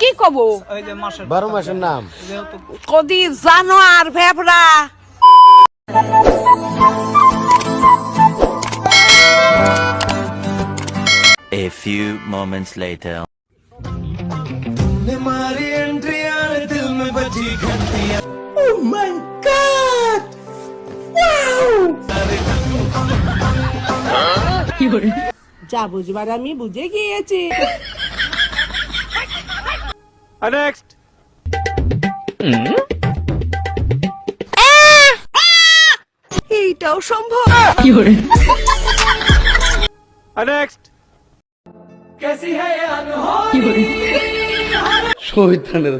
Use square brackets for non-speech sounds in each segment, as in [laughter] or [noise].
কি কব ওই যে মাসের বারো মাসের নাম কদি জানো আর ভেবরা A few moments later. Oh my god! Wow! [laughs] যা বুঝবার আমি বুঝে গিয়েছি নেক্সট এইটাও সম্ভব নেক্সট শহীদানের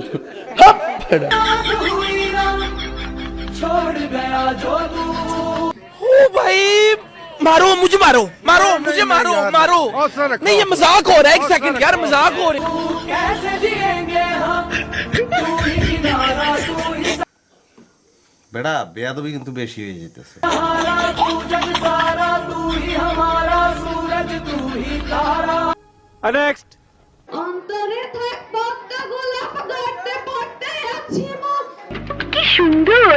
ओ भाई मारो मुझे मारो मारो मुझे मारो मारो नहीं ये मजाक हो रहा है एक सेकंड यार मजाक हो रहा है বেড়া বেয়াদবি কিন্তু বেশি হয়ে যেতেছে নেক্সট অন্তরে থাক পদ্মা গোলাপ গড়তে পড়তে আছি মন কি সুন্দর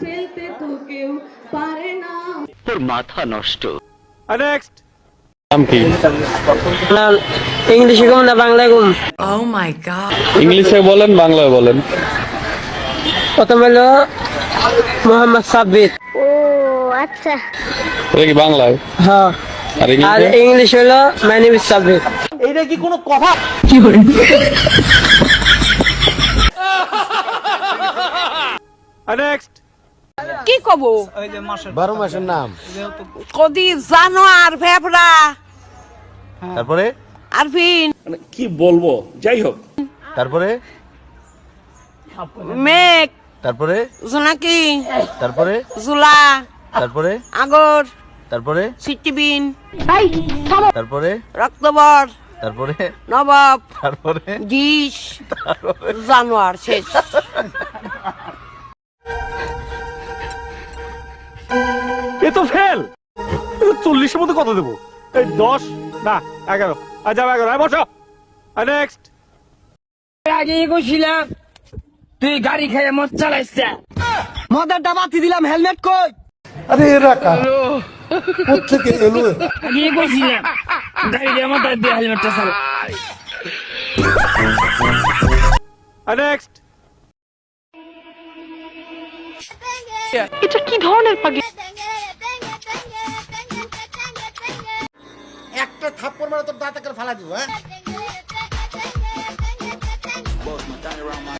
ফেলতে তো কেউ পারে না। নেক্সট ইংলিশে কম না বাংলায় কম? ইংলিশে বলেন বাংলায় বলেন। প্রথম হলো মোহাম্মদ সাব্বির। এটা কি বাংলায়? হ্যাঁ। আর আর ইংলিশে হলো my name is Sabbir next কব? ওই যে মাসের বারো মাসের নাম। কদি জানো আর ভেবরা তারপরে? আরফিন। কি বলব? যাই হোক। তারপরে? মেঘ। তারপরে? জোনাকি। তারপরে? জুলা। তারপরে? আগর। তারপরে? সিটিবিন। তারপরে? রক্তবর। তারপরে? নবাব। তারপরে? ডিশ। জানোয়ার শেষ। এ তো ফেল। চল্লিশের মধ্যে কত দেবো? এই দশ না এগারো। আর যাব এগারো আর বসো নেক্সট আগে কইছিলাম তুই গাড়ি খেয়ে মদ চালাইছ মদের ডাবাতি দিলাম হেলমেট কই? আরে এরা কার কোথেকে এলো আগে কইছিলাম গাড়ি দিয়ে মদ দিয়ে হেলমেটটা চালা নেক্সট একটা থাপ্পড় মারা তোর দাঁতাকে ফালা দিব হ্যাঁ?